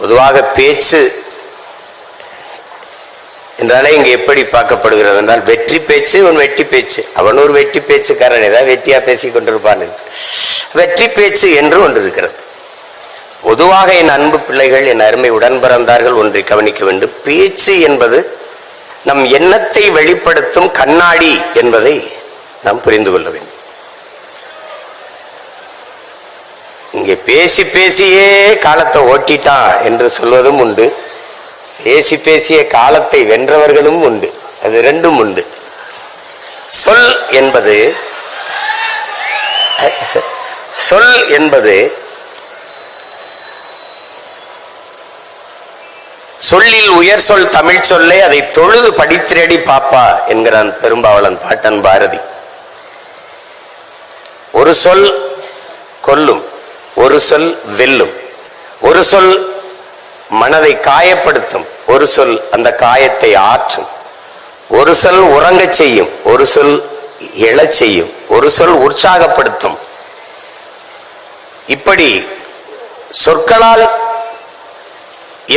பொதுவாக பேச்சு என்றாலே இங்கே எப்படி பார்க்கப்படுகிறது என்றால் வெற்றி பேச்சு உன் வெட்டி பேச்சு. அவன் ஒரு வெற்றி பேச்சுக்காரன் ஏதாவது வெட்டியாக பேசி கொண்டிருப்பான். வெற்றி பேச்சு என்று ஒன்று இருக்கிறது. பொதுவாக என் அன்பு பிள்ளைகள் என் அருமை உடன் பிறந்தார்கள் ஒன்றை கவனிக்க வேண்டும். பேச்சு என்பது நம் எண்ணத்தை வெளிப்படுத்தும் கண்ணாடி என்பதை நாம் புரிந்து கொள்ள வேண்டும். இங்கே பேசி பேசியே காலத்தை ஓட்டிட்டான் என்று சொல்வதும் உண்டு. பேசி பேசிய காலத்தை வென்றவர்களும் உண்டு. அது ரெண்டும் உண்டு. சொல் என்பது சொல் என்பது சொல்லில் உயர் சொல் தமிழ் சொல்லை அதை தொழுது படித்திரடி பாப்பா என்கிறான் பெரும்பாவளன் பாட்டன் பாரதி. ஒரு சொல் கொல்லும். ஒரு சொல் வெல்லும் ஒரு சொல் மனதை காயப்படுத்தும் ஒரு சொல் அந்த காயத்தை ஆற்றும் ஒரு சொல் உறங்கச் செய்யும் ஒரு சொல் எழச் செய்யும் ஒரு சொல் உற்சாகப்படுத்தும். இப்படி சொற்களால்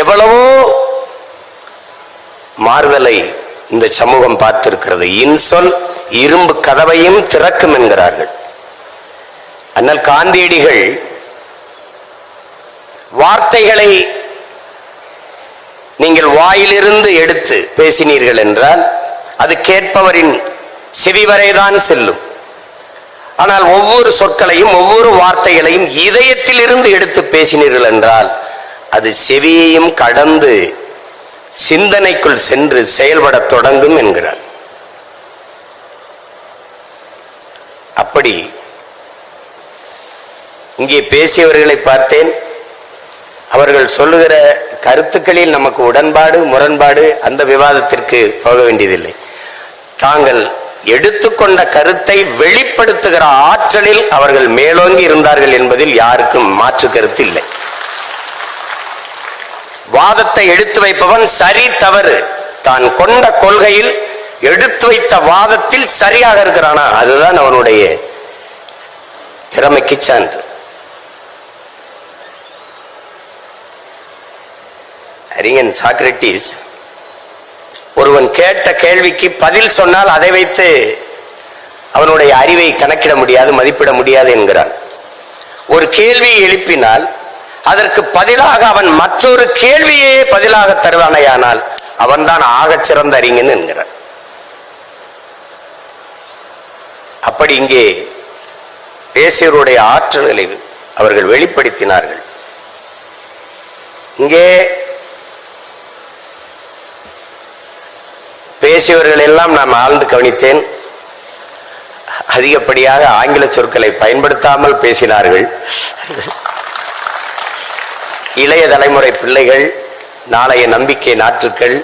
எவ்வளவோ மாறுதலை இந்த சமூகம் பார்த்திருக்கிறது. இன்சொல் இரும்பு கதவையும் திறக்கும் என்கிறார்கள். அண்ணல் காந்தியடிகள் வார்த்தைகளை நீங்கள் வாயிலிருந்து எடுத்து பேசினீர்கள் என்றால் அது கேட்பவரின் செவி வரைதான் செல்லும். ஆனால் ஒவ்வொரு சொற்களையும் ஒவ்வொரு வார்த்தைகளையும் இதயத்தில் இருந்து எடுத்து பேசினீர்கள் என்றால் அது செவியையும் கடந்து சிந்தனைக்குள் சென்று செயல்படத் தொடங்கும் என்கிறார். அப்படி இங்கே பேசியவர்களை பார்த்தேன். அவர்கள் சொல்லுகிற கருத்துக்களில் நமக்கு உடன்பாடு முரண்பாடு அந்த விவாதத்திற்கு போக வேண்டியதில்லை. தாங்கள் எடுத்துக்கொண்ட கருத்தை வெளிப்படுத்துகிற ஆற்றலில் அவர்கள் மேலோங்கி இருந்தார்கள் என்பதில் யாருக்கும் மாற்று கருத்து இல்லை. வாதத்தை எடுத்து வைப்பவன் சரி தவறு. தான் கொண்ட கொள்கையில் எடுத்து வைத்த வாதத்தில் சரியாக இருக்கிறானா? அதுதான் அவனுடைய திறமைக்கு சான்று. அறிஞன் சாக்ரட்டிஸ் ஒருவன் கேட்ட கேள்விக்கு பதில் சொன்னால் அதை வைத்து அவனுடைய அறிவை கணக்கிட முடியாது மதிப்பிட முடியாது என்கிறான். ஒரு கேள்வியை எழுப்பினால் அதற்கு பதிலாக அவன் மற்றொரு கேள்வியே பதிலாக தருவானையானால் அவன்தான் ஆகச் சிறந்த அறிஞன் என்கிறான். அப்படி இங்கே பேசியவருடைய ஆற்றல்களை அவர்கள் வெளிப்படுத்தினார்கள். இங்கே பேசியவர்கள் எல்லாம் நான் ஆழ்ந்து கவனித்தேன். அதிகப்படியாக ஆங்கில சொற்களை பயன்படுத்தாமல் பேசினார்கள். இளைய தலைமுறை பிள்ளைகள் நாளைய நம்பிக்கை நாற்றுக்கள்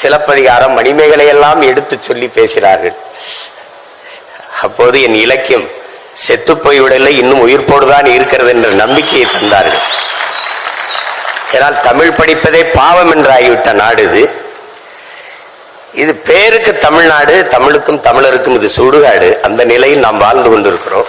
சிலப்பதிகாரம் மணிமேகலை எல்லாம் எடுத்து சொல்லி பேசினார்கள். அப்போது என் இலக்கியம் செத்து போய்விடலை இன்னும் உயிர்ப்போடுதான் இருக்கிறது என்ற நம்பிக்கையை தந்தார்கள். ஏனால் தமிழ் படிப்பதே பாவம் என்றாகிவிட்ட நாடு இது. பேருக்கு தமிழ்நாடு தமிழுக்கும் தமிழருக்கும் இது சுடுகாடு. அந்த நிலையில் நாம் வாழ்ந்து கொண்டிருக்கிறோம்.